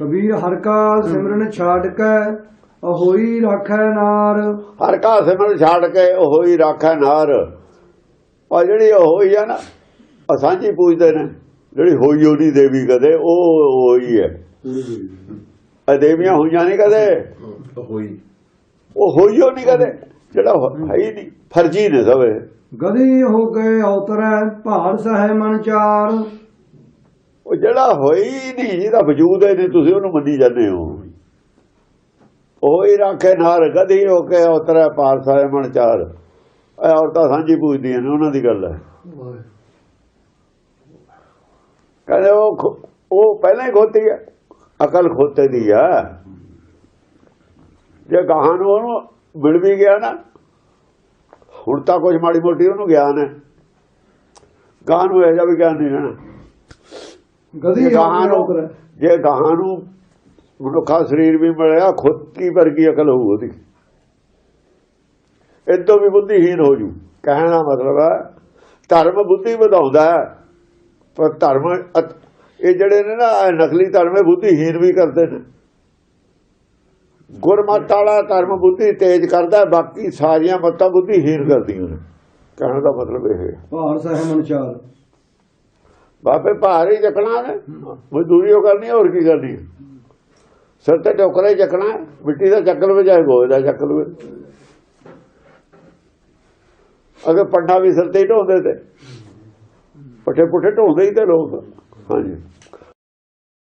ਕਬੀਰ ਹਰ ਕਾ ਸਿਮਰਨ ਛਾੜ ਕੇ ਹੋਈ ਰਾਖੈ ਨਾਰ। ਹਰ ਕਾ ਸਿਮਰਨ ਛੱਡ ਕੇ ਉਹ ਹੀ ਰਾਖੈ ਨਾਰ। ਉਹ ਜਿਹੜੀ ਹੋਈ ਆ ਨਾ ਉਹ ਸਾਂਝੀ ਪੂਜਦੇ ਨੇ। ਜਿਹੜੀ ਹੋਈ ਉਹਦੀ ਦੇਵੀ ਕਦੇ ਉਹ ਹੋਈ ਹੈ। ਇਹ ਦੇਵੀਆਂ ਹੋਈਆਂ ਨਹੀਂ ਕਦੇ। ਹੋਈ ਉਹ ਹੋਈ ਉਹ ਨਹੀਂ ਕਦੇ। ਜਿਹੜਾ ਹੋ- ਨਹੀਂ। ਫਰਜੀ ਨੇ ਸਭ। ਗਦੀ ਹੋ ਗਏ ਅਵਤਰੈ ਭਾਰ ਸਹਿ ਮਨ ਚਾਰ। ਉਹ ਜਿਹੜਾ ਹੋਈ ਨਹੀਂ ਜਿਹਦਾ ਵਜੂਦ ਹੈ ਨਹੀਂ ਤੁਸੀਂ ਉਹਨੂੰ ਮੰਨੀ ਜਾਂਦੇ ਹੋ। ਉਹ ਹੀ ਰੱਖੇ ਨਾਰ ਗਧੀ ਹੋ ਕੇ ਉਤਰੇ ਪਾਰਸਾ ਮਣ ਚਾਰ। ਇਹ ਔਰਤਾਂ ਸਾਂਝੀ ਪੂਜਦੀਆਂ ਨੇ ਉਹਨਾਂ ਦੀ ਗੱਲ ਹੈ। ਕਹਿੰਦੇ ਉਹ ਉਹ ਪਹਿਲਾਂ ਹੀ ਖੋਤੀ ਹੈ ਅਕਲ ਖੋਤੇ ਦੀ ਆ ਜੇ ਗਾਹਾਂ ਨੂੰ ਉਹਨੂੰ ਮਿਲ ਵੀ ਗਿਆ ਨਾ ਹੁਣ ਤਾਂ ਕੁਝ ਮਾੜੀ ਮੋਟੀ ਉਹਨੂੰ ਗਿਆਨ ਹੈ ਗਾਹਾਂ ਨੂੰ ਇਹ ਜਿਹਾ ਵੀ ਗਿਆਨ ਨਹੀਂ ਰਹਿਣਾ। ਹੋ ਗਾਹਾਂ ਨੂੰ ਜੇ ਗਾਹਾਂ ਨੂੰ ਮਨੁੱਖਾ ਸਰੀਰ ਵੀ ਮਿਲਿਆ ਖੁੱਤੀ ਵਰਗੀ ਅਕਲ ਹੋਊ ਉਹਦੀ। ਇਦੋਂ ਵੀ ਬੁੱਧੀਹੀਨ ਹੋ ਜੂ। ਕਹਿਣ ਦਾ ਮਤਲਬ ਹੈ ਧਰਮ ਬੁੱਧੀ ਵਧਾਉਂਦਾ ਹੈ ਪਰ ਧਰਮ ਇਹ ਜਿਹੜੇ ਨੇ ਨਾ ਨਕਲੀ ਧਰਮ ਬੁੱਧੀਹੀਨ ਵੀ ਕਰਦੇ ਨੇ। ਗੁਰਮਤ ਵਾਲਾ ਧਰਮ ਬੁੱਧੀ ਤੇਜ਼ ਕਰਦਾ ਬਾਕੀ ਸਾਰੀਆਂ ਮੱਤਾਂ ਬੁੱਧੀਹੀਨ ਕਰਦੀਆਂ ਨੇ। ਕਹਿਣ ਦਾ ਮਤਲਬ ਇਹ ਹੈ। ਭਾਰ ਸਹਿ ਮਨ ਚਾਰ ਬਾਪੇ ਭਾਰ ਹੀ ਚੱਕਣਾ ਨੇ ਮਜ਼ਦੂਰੀ ਉਹ ਕਰਨੀ ਹੈ, ਹੋਰ ਕੀ ਕਰਨੀ ਸਿਰ ਤੇ ਟੋਕਰਾ ਹੀ ਚੱਕਣਾ ਮਿੱਟੀ ਦਾ ਚੱਕਲ ਵਜਾਏ ਗੋਏ ਦਾ ਚੱਕਲ ਵੇ। ਅਗੇ ਪੰਡਾ ਵੀ ਸਿਰ ਤੇ ਹੀ ਢੋਂਦੇ ਤੇ। ਪੱਠੇ ਪੁੱਠੇ ਢੋਂਦੇ ਹੀ ਤੇ ਲੋਕ। ਹਾਂਜੀ।